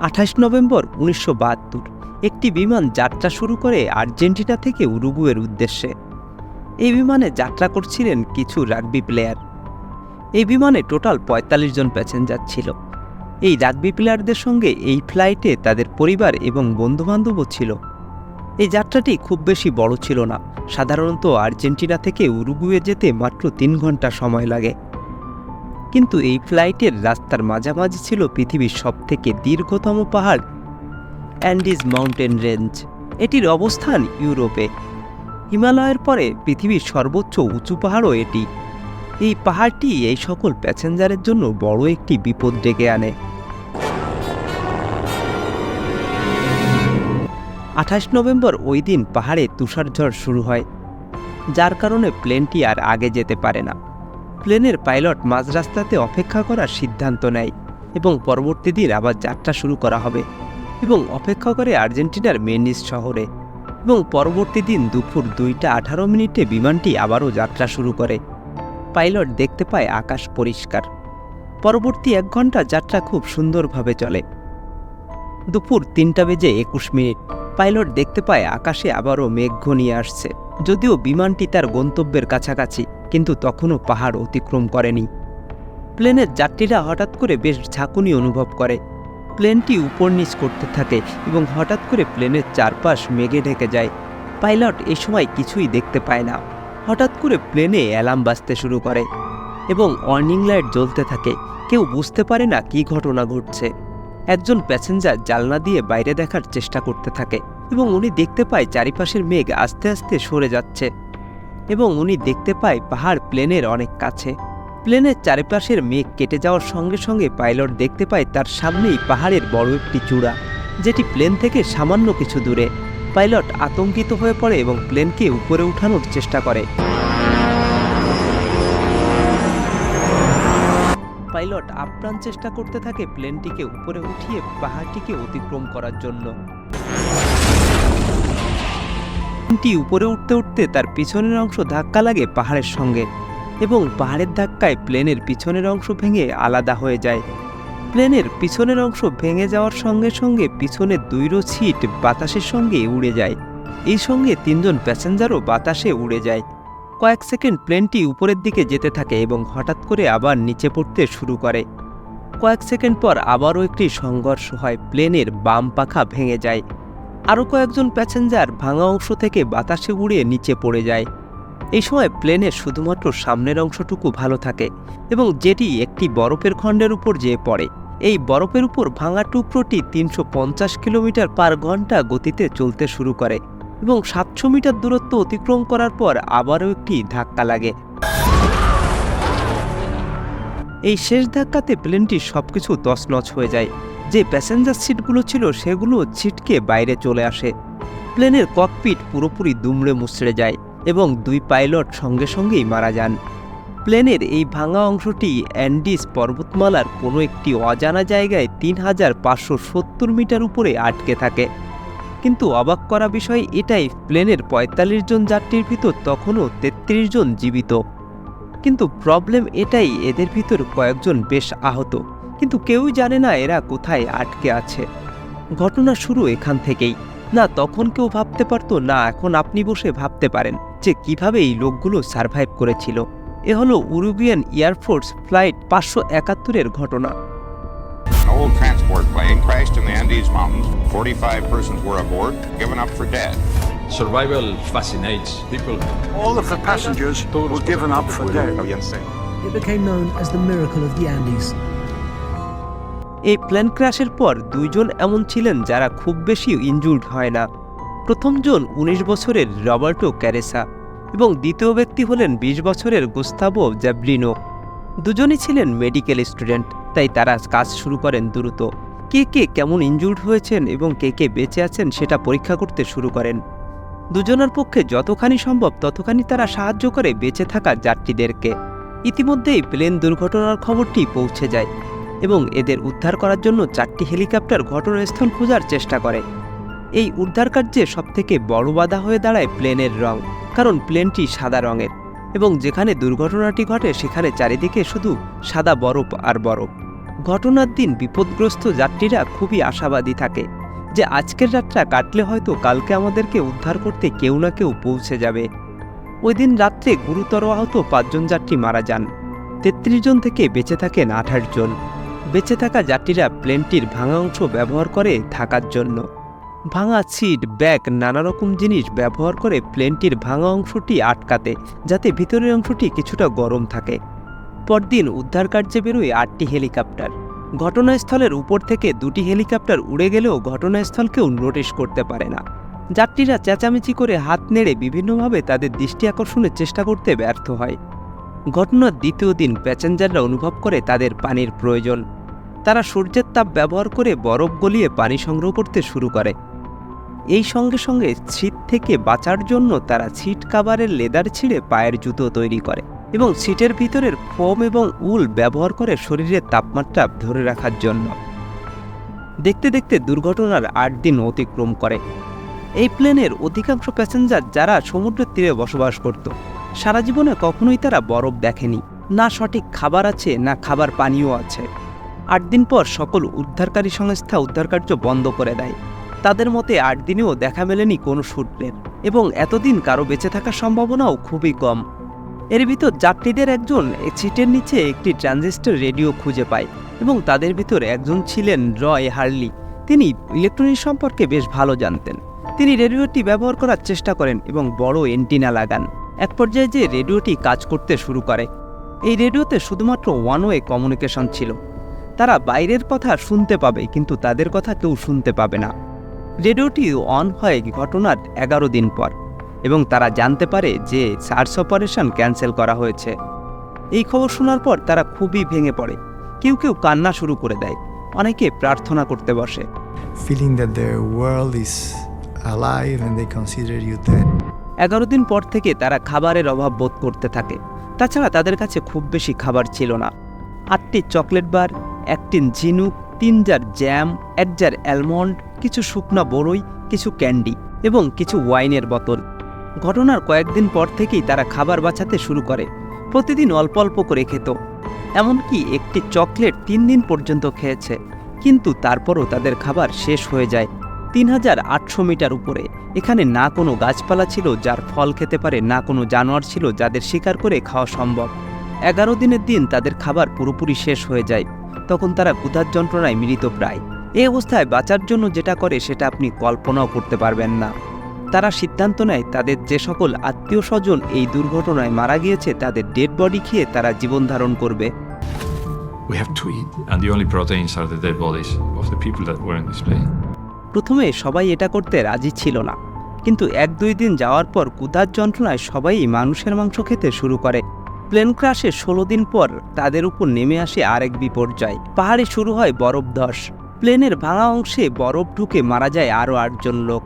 আঠাশ নভেম্বর উনিশশো বাহাত্তর। একটি বিমান যাত্রা শুরু করে আর্জেন্টিনা থেকে উরুগুয়ের উদ্দেশ্যে। এই বিমানে যাত্রা করছিলেন কিছু রাগবি প্লেয়ার। এই বিমানে টোটাল পঁয়তাল্লিশ জন প্যাসেঞ্জার ছিল। এই রাগবি প্লেয়ারদের সঙ্গে এই ফ্লাইটে তাদের পরিবার এবং বন্ধুবান্ধবও ছিল। এই যাত্রাটি খুব বেশি বড় ছিল না। সাধারণত আর্জেন্টিনা থেকে উরুগুয়ে যেতে মাত্র তিন ঘণ্টা সময় লাগে। কিন্তু এই ফ্লাইটের রাস্তার মাঝামাঝি ছিল পৃথিবীর সবথেকে দীর্ঘতম পাহাড় অ্যান্ডিজ মাউন্টেন রেঞ্জ। এটির অবস্থান ইউরোপে। হিমালয়ের পরে পৃথিবীর সর্বোচ্চ উঁচু পাহাড়ও এটি। এই পাহাড়টি এই সকল প্যাসেঞ্জারের জন্য বড় একটি বিপদ ডেকে আনে। আঠাশ নভেম্বর ওই দিন পাহাড়ে তুষারঝড় শুরু হয়, যার কারণে প্লেনটি আর আগে যেতে পারে না। প্লেনের পাইলট মাঝ রাস্তাতে অপেক্ষা করার সিদ্ধান্ত নেয় এবং পরবর্তী দিন আবার যাত্রা শুরু করা হবে এবং অপেক্ষা করে আর্জেন্টিনার মেনিস শহরে এবং পরবর্তী দিন দুপুর দুইটা আঠারো মিনিটে বিমানটি আবারও যাত্রা শুরু করে। পাইলট দেখতে পায় আকাশ পরিষ্কার। পরবর্তী এক ঘণ্টা যাত্রা খুব সুন্দরভাবে চলে। দুপুর তিনটা বেজে একুশ মিনিট। পাইলট দেখতে পায় আকাশে আবারও মেঘ ঘনিয়ে আসছে, যদিও বিমানটি তার গন্তব্যের কাছাকাছি। কিন্তু তখনও পাহাড় অতিক্রম করেনি। প্লেনের যাত্রীরা হঠাৎ করে বেশ ঝাঁকুনি অনুভব করে। প্লেনটি উপর নিচ করতে থাকে এবং হঠাৎ করে প্লেনের চারপাশ মেঘে ঢেকে যায়। পাইলট এ সময় কিছুই দেখতে পায় না। হঠাৎ করে প্লেনে অ্যালার্ম বাজতে শুরু করে এবং ওয়ার্নিং লাইট জ্বলতে থাকে। কেউ বুঝতে পারে না কী ঘটনা ঘটছে। একজন প্যাসেঞ্জার জালনা দিয়ে বাইরে দেখার চেষ্টা করতে থাকে এবং উনি দেখতে পায় চারিপাশের মেঘ আস্তে আস্তে সরে যাচ্ছে। এবং উনি দেখতে পায় পাহাড় প্লেনের অনেক কাছে। প্লেনের চারিপাশের মেঘ কেটে যাওয়ার সঙ্গে সঙ্গে পাইলট দেখতে পায় তার সামনেই পাহাড়ের বড় একটি চূড়া, যেটি প্লেন থেকে সামান্য কিছু দূরে। পাইলট আতঙ্কিত হয়ে পড়ে এবং প্লেনকে উপরে উঠানোর চেষ্টা করে। পাইলট আপ্রাণ চেষ্টা করতে থাকে প্লেনটিকে উপরে উঠিয়ে পাহাড়টিকে অতিক্রম করার জন্য। প্লেনটি উপরে উঠতে উঠতে তার পিছনের অংশ ধাক্কা লাগে পাহাড়ের সঙ্গে এবং পাহাড়ের ধাক্কায় প্লেনের পিছনের অংশ ভেঙে আলাদা হয়ে যায়। প্লেনের পিছনের অংশ ভেঙে যাওয়ার সঙ্গে সঙ্গে পিছনের দুইরো সিট বাতাসের সঙ্গে উড়ে যায়। এই সঙ্গে তিনজন প্যাসেঞ্জারও বাতাসে উড়ে যায়। কয়েক সেকেন্ড প্লেনটি উপরের দিকে যেতে থাকে এবং হঠাৎ করে আবার নিচে পড়তে শুরু করে। কয়েক সেকেন্ড পর আবারও একটি সংঘর্ষ হয়, প্লেনের বাম পাখা ভেঙে যায়। আরও কয়েকজন প্যাসেঞ্জার ভাঙা অংশ থেকে বাতাসে উড়ে নিচে পড়ে যায়। এই সময় প্লেনের শুধুমাত্র সামনের অংশটুকু ভালো থাকে এবং যেটি একটি বরফের খণ্ডের উপর যেয়ে পড়ে। এই বরফের উপর ভাঙা টুকরোটি তিনশো পঞ্চাশ কিলোমিটার পার ঘণ্টা গতিতে চলতে শুরু করে এবং সাতশো মিটার দূরত্ব অতিক্রম করার পর আবারও একটি ধাক্কা লাগে। এই শেষ ধাক্কাতে প্লেনটি সবকিছু তছনছ হয়ে যায়। যে প্যাসেঞ্জার সিটগুলো ছিল সেগুলো ছিটকে বাইরে চলে আসে। প্লেনের ককপিট পুরোপুরি দুমড়ে মুচড়ে যায় এবং দুই পাইলট সঙ্গে সঙ্গেই মারা যান। প্লেনের এই ভাঙা অংশটি অ্যান্ডিস পর্বতমালার কোনো একটি অজানা জায়গায় তিন হাজার পাঁচশো সত্তর মিটার উপরে আটকে থাকে। কিন্তু অবাক করা বিষয় এটাই, প্লেনের পঁয়তাল্লিশ জন যাত্রীর ভিতর তখনও তেত্রিশ জন জীবিত। কিন্তু প্রবলেম এটাই, এদের ভিতর কয়েকজন বেশ আহত। কিন্তু কেউই জানে না এরা কোথায় আটকে আছে। ঘটনা শুরু এখান থেকেই। না তখন কেউ ভাবতে পারত না এখন আপনি বসে ভাবতে পারেন যে কীভাবে এই লোকগুলো সার্ভাইভ করেছিল। এ হল উরুগুয়ান এয়ারফোর্স ফ্লাইট পাঁচশো একাত্তরের ঘটনা। It became known as the miracle of the Andes. এই প্লেন ক্র্যাশের পর দুইজন এমন ছিলেন যারা খুব বেশি ইনজুর্ড হয় না। প্রথমজন ১৯ বছরের রবার্টো ক্যারেসা এবং দ্বিতীয় ব্যক্তি হলেন ২০ বছরের গুস্তাবো জ্যাব্রিনো দুজনই ছিলেন মেডিকেল স্টুডেন্ট তাই তারা কাজ শুরু করেন দ্রুত। কে কে কেমন ইনজুর্ড হয়েছেন এবং কে কে বেঁচে আছেন সেটা পরীক্ষা করতে শুরু করেন। দুজনের পক্ষে যতখানি সম্ভব ততখানি তারা সাহায্য করে বেঁচে থাকা যাত্রীদেরকে। ইতিমধ্যেই প্লেন দুর্ঘটনার খবরটি পৌঁছে যায়। এবং এদের উদ্ধার করার জন্য চারটি হেলিকপ্টার ঘটনাস্থল খোঁজার চেষ্টা করে। এই উদ্ধার কার্যে সবথেকে বড় বাধা হয়ে দাঁড়ায় প্লেনের রং, কারণ প্লেনটি সাদা রঙের এবং যেখানে দুর্ঘটনাটি ঘটে সেখানে চারিদিকে শুধু সাদা বরফ আর বরফ। ঘটনার দিন বিপদগ্রস্ত যাত্রীরা খুবই আশাবাদী থাকে যে আজকের রাতটা কাটলে হয়তো কালকে আমাদেরকে উদ্ধার করতে কেউ না কেউ পৌঁছে যাবে। ওই দিন রাত্রে গুরুতর আহত পাঁচজন যাত্রী মারা যান। তেত্রিশ জন থেকে বেঁচে থাকেন আঠাশ জন। বেঁচে থাকা যাত্রীরা প্লেনটির ভাঙা অংশ ব্যবহার করে থাকার জন্য। ভাঙা সিট, ব্যাগ, নানা রকম জিনিস ব্যবহার করে প্লেনটির ভাঙা অংশটি আটকাতে, যাতে ভিতরের অংশটি কিছুটা গরম থাকে। পরদিন উদ্ধার কার্যে বেরোয় আটটি হেলিকপ্টার। ঘটনাস্থলের উপর থেকে দুটি হেলিকপ্টার উড়ে গেলেও ঘটনাস্থলকেও নোটিশ করতে পারে না। যাত্রীরা চেঁচামেচি করে হাত নেড়ে বিভিন্নভাবে তাদের দৃষ্টি আকর্ষণের চেষ্টা করতে ব্যর্থ হয়। ঘটনার দ্বিতীয় দিন প্যাসেঞ্জাররা অনুভব করে তাদের পানির প্রয়োজন। তারা সূর্যের তাপ ব্যবহার করে বরফ গলিয়ে পানি সংগ্রহ করতে শুরু করে। এই সঙ্গে সঙ্গে ছিট থেকে বাঁচার জন্য তারা ছিট কাভারের লেদার ছিঁড়ে পায়ের জুতো তৈরি করে এবং ছিটের ভিতরের ফোম এবং উল ব্যবহার করে শরীরের তাপমাত্রা ধরে রাখার জন্য। দেখতে দেখতে দুর্ঘটনার আট দিন অতিক্রম করে। এই প্লেনের অধিকাংশ প্যাসেঞ্জার যারা সমুদ্রের তীরে বসবাস করত, সারা জীবনে কখনোই তারা বরফ দেখেনি। না সঠিক খাবার আছে, না খাবার পানীয় আছে। আট দিন পর সকল উদ্ধারকারী সংস্থা উদ্ধারকার্য বন্ধ করে দেয়। তাদের মতে আট দিনেও দেখা মেলেনি কোনো সূত্রের এবং এতদিন কারও বেঁচে থাকার সম্ভাবনাও খুবই কম। এর ভিতর যাত্রীদের একজন সিটের নিচে একটি ট্রানজিস্টর রেডিও খুঁজে পায় এবং তাদের ভিতর একজন ছিলেন রয় হার্লি। তিনি ইলেকট্রনিক সম্পর্কে বেশ ভালো জানতেন। তিনি রেডিওটি ব্যবহার করার চেষ্টা করেন এবং বড় এন্টিনা লাগান। এক পর্যায়ে যে রেডিওটি কাজ করতে শুরু করে। এই রেডিওতে শুধুমাত্র ওয়ান ওয়ে কমিউনিকেশন ছিল। তারা বাইরের কথা শুনতে পাবে কিন্তু তাদের কথা কেউ শুনতে পাবে না। রেডিওটি অন হয় ঘটনার এগারো দিন পর এবং তারা জানতে পারে যে সার্চ অপারেশন ক্যান্সেল করা হয়েছে। এই খবর শোনার পর তারা খুবই ভেঙে পড়ে। কেউ কেউ কান্না শুরু করে দেয় অনেকে প্রার্থনা করতে বসে। You dead. এগারো দিন পর থেকে তারা খাবারের অভাব বোধ করতে থাকে। তাছাড়া তাদের কাছে খুব বেশি খাবার ছিল না। আটটি চকলেট বার এক টিন ঝিনুক তিন জার জ্যাম এক জার অ্যালমন্ড, কিছু শুকনো বড়ই কিছু ক্যান্ডি এবং কিছু ওয়াইনের বোতল। ঘটনার কয়েকদিন পর থেকেই তারা খাবার বাঁচাতে শুরু করে। প্রতিদিন অল্প অল্প করে খেত। এমনকি একটি চকলেট তিন দিন পর্যন্ত খেয়েছে, কিন্তু তারপরও তাদের খাবার শেষ হয়ে যায় তিন হাজার আটশো মিটার উপরে। এখানে না কোনো গাছপালা ছিল যার ফল খেতে পারে, না কোনো জানোয়ার ছিল যাদের শিকার করে খাওয়া সম্ভব। এগারো দিনের দিন তাদের খাবার পুরোপুরি শেষ হয়ে যায়। তখন তারা ক্ষুধার যন্ত্রণায় মৃত প্রায়। এই অবস্থায় বাঁচার জন্য যেটা করে সেটা আপনি কল্পনাও করতে পারবেন না। তারা সিদ্ধান্ত নেয় তাদের যে সকল আত্মীয় স্বজন এই দুর্ঘটনায় মারা গিয়েছে তাদের ডেড বডি খেয়ে তারা জীবন ধারণ করবে। We have to eat, and the only proteins are the dead bodies of the people that were in this plane. প্রথমে সবাই এটা করতে রাজি ছিল না। কিন্তু এক দুই দিন যাওয়ার পর কুদার যন্ত্রণায় সবাই মানুষের মাংস খেতে শুরু করে। প্লেন ক্রাশে ষোলো দিন পর তাদের উপর নেমে আসে আরেক বিপর্যয়। পাহাড়ে শুরু হয় বরফ ধস। প্লেনের ভাঙা অংশে বরফ ঢুকে মারা যায় আরও আটজন লোক।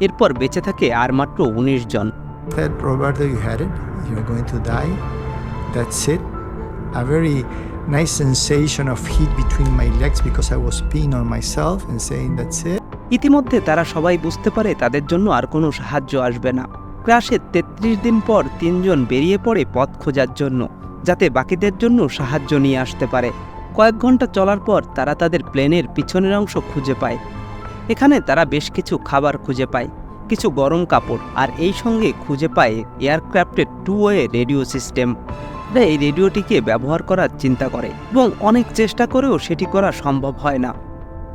এরপর বেঁচে থাকে আর মাত্র উনিশ জন। That. A very nice sensation of heat between my legs because I was peeing on myself and saying, That's it. ইতিমধ্যে তারা সবাই বুঝতে পারে তাদের জন্য আর কোনো সাহায্য আসবে না। ক্রাশের তেত্রিশ দিন পর তিনজন বেরিয়ে পড়ে পথ খোঁজার জন্য যাতে বাকিদের জন্য সাহায্য নিয়ে আসতে পারে। কয়েক ঘণ্টা চলার পর তারা তাদের প্লেনের পিছনের অংশ খুঁজে পায়। এখানে তারা বেশ কিছু খাবার খুঁজে পায় কিছু গরম কাপড় আর এই সঙ্গে খুঁজে পায় এয়ারক্রাফটের টু ওয়ে রেডিও সিস্টেম। এরা এই রেডিওটিকে ব্যবহার করার চিন্তা করে এবং অনেক চেষ্টা করেও সেটি করা সম্ভব হয় না।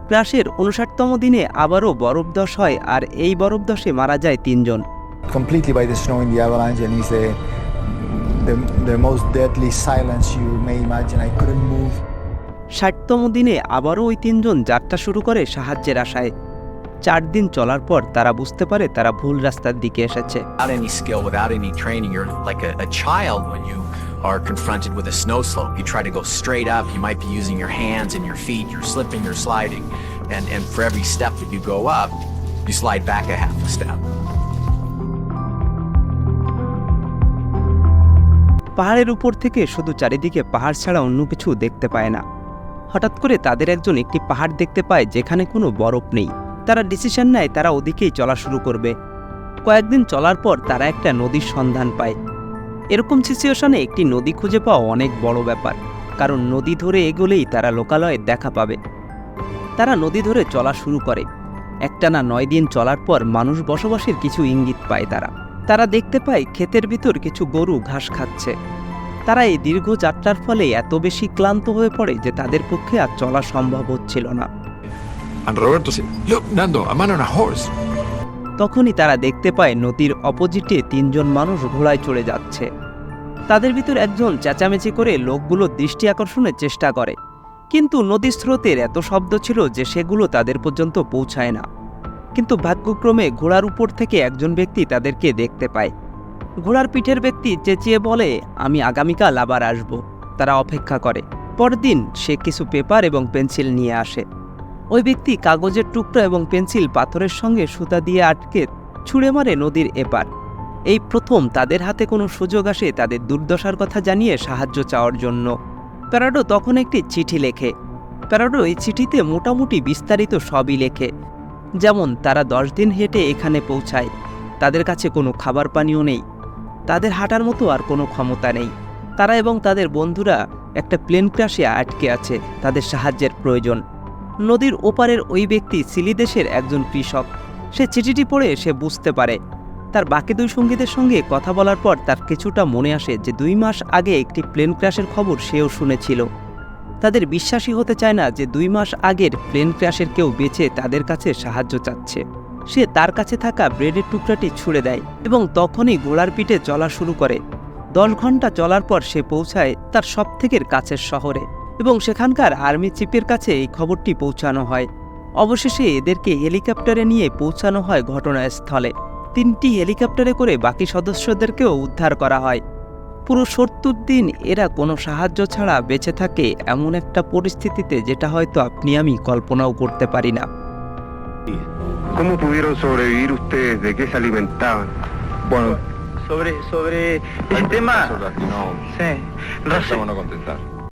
ক্লাসের উনষাটতম দিনে আবারও বরফদশ হয় আর এই বরফদশে মারা যায় তিনজন। Completely by the snow in the avalanche, and it's the, the, the most deadly silence you may imagine. I couldn't move. ষাটতম দিনে আবারও ওই তিনজন যাত্রা শুরু করে সাহায্যের আশায়। চার দিন চলার পর তারা বুঝতে পারে তারা ভুল রাস্তার দিকে এসেছে। Are confronted with a snow slope. You try to go straight up, you might be using your hands and your feet, you're slipping, you're sliding, and, and for every step that you go up, you slide back a half a step. পাহাড়ের উপর থেকে শুধু চারিদিকে পাহাড় ছাড়া অন্য কিছু দেখতে পায় না হঠাৎ করে তাদের একজন একটি পাহাড় দেখতে পায় যেখানে কোনো বরফ নেই তারা ডিসিশন নেয় তারা ওদিকেই চলা শুরু করবে কয়েকদিন চলার পর তারা একটা নদীর সন্ধান পায় এরকম সিচুয়েশনে একটি নদী খুঁজে পাওয়া অনেক বড় ব্যাপার কারণ নদী ধরে এগোলেই তারা লোকালয়ে দেখা পাবে। তারা নদী ধরে চলা শুরু করে। একটানা নয় দিন চলার পর মানুষ বসবাসের কিছু ইঙ্গিত পায় তারা। তারা দেখতে পায় ক্ষেতের ভিতর কিছু গরু ঘাস খাচ্ছে। তারা এই দীর্ঘ যাত্রার ফলে এত বেশি ক্লান্ত হয়ে পড়ে যে তাদের পক্ষে আর চলা সম্ভব হচ্ছিল না। And Roberto said, Look, Nando, a man on a horse. তখনই তারা দেখতে পায় নদীর অপোজিটে তিনজন মানুষ ঘোড়ায় চড়ে যাচ্ছে। তাদের ভিতর একজন চেঁচামেচি করে লোকগুলোর দৃষ্টি আকর্ষণের চেষ্টা করে। কিন্তু নদীর স্রোতের এত শব্দ ছিল যে সেগুলো তাদের পর্যন্ত পৌঁছায় না। কিন্তু ভাগ্যক্রমে ঘোড়ার উপর থেকে একজন ব্যক্তি তাদেরকে দেখতে পায়। ঘোড়ার পিঠের ব্যক্তি চেঁচিয়ে বলে, আমি আগামীকাল আবার আসব। তারা অপেক্ষা করে। পরদিন সে কিছু পেপার এবং পেন্সিল নিয়ে আসে। ওই ব্যক্তি কাগজের টুকরা এবং পেন্সিল পাথরের সঙ্গে সুতা দিয়ে আটকে ছুঁড়ে মারে নদীর এপার। এই প্রথম তাদের হাতে কোনো সুযোগ আসে তাদের দুর্দশার কথা জানিয়ে সাহায্য চাওয়ার জন্য। প্যারাডো তখন একটি চিঠি লেখে। প্যারাডো এই চিঠিতে মোটামুটি বিস্তারিত সবই লেখে। যেমন, তারা দশ দিন হেঁটে এখানে পৌঁছায়। তাদের কাছে কোনো খাবার পানীয় নেই। তাদের হাঁটার মতো আর কোনো ক্ষমতা নেই। তারা এবং তাদের বন্ধুরা একটা প্লেন ক্রাশে আটকে আছে তাদের সাহায্যের প্রয়োজন। নদীর ওপারের ওই ব্যক্তি সিলি দেশের একজন কৃষক। সে চিঠিটি পড়ে সে বুঝতে পারে। তার বাকি দুই সঙ্গীদের সঙ্গে কথা বলার পর তার কিছুটা মনে আসে যে দুই মাস আগে একটি প্লেন ক্র্যাশের খবর সেও শুনেছিল। তাদের বিশ্বাসই হতে চায় না যে দুই মাস আগের প্লেন ক্র্যাশের কেউ বেঁচে তাদের কাছে সাহায্য চাচ্ছে। সে তার কাছে থাকা ব্রেডের টুকরাটি ছুঁড়ে দেয় এবং তখনই ঘোড়ার পিঠে চলা শুরু করে। দশ ঘণ্টা চলার পর সে পৌঁছায় তার সবথেকে কাছের শহরে। এবং সেখানকার আর্মি চিফের কাছে এই খবরটি পৌঁছানো হয় অবশেষে এদেরকে হেলিকপ্টারে নিয়ে পৌঁছানো হয় ঘটনাস্থলে তিনটি হেলিকপ্টারে করে বাকি সদস্যদেরকেও উদ্ধার করা হয় পুরো সত্তর দিন এরা কোনো সাহায্য ছাড়া বেঁচে থাকে এমন একটা পরিস্থিতিতে যেটা হয়তো আপনি আমি কল্পনাও করতে পারি না ¿Cómo pudieron sobrevivir ustedes? ¿De qué se alimentaban? Bueno, sobre, sobre ese tema, No, sí, no no contestar.